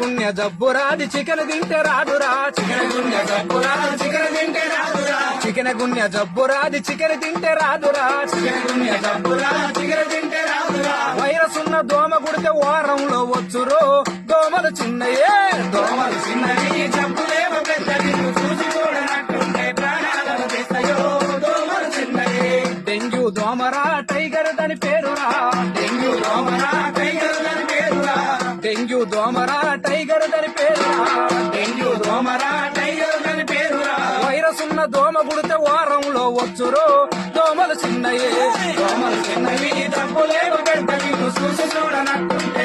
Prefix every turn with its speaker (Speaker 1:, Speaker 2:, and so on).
Speaker 1: గుండె జబ్బురాది చికెన్ తింటే రాదురా. చికెన్ గుండె జబ్బురాది చికెన్ తింటే రాదురా. చికెన్ గుండె జబ్బురాది చికెన్ తింటే రాదురా. చికెన్ గుండె జబ్బు చికెన్ తింటే రాదురా. వైరస్ ఉన్న దోమ గుడితే వారంలో వచ్చురు. దోమలు చిన్నయే దోమలు చిన్నవి జబ్బులేమో పెద్దవి చూసి చూడనట్టుంటే ప్రాణాలను తీస్తాయో. దోమలు చిన్నయే. డెంగ్యూ దోమరా టైగర్ దాని పేరురా. డెంగ్యూ దోమరా దోమరా టైగర్ దాని పేరురా. డెంగ్యూ దోమరా టైగర్ దాని పేరురా. వైరస్ ఉన్న దోమ పుడితే వారంలో వచ్చురు. దోమలు చిన్నయే. దోమలు చిన్నవి తప్పులేవు గంటవి చూసి చూడనట్టుంటే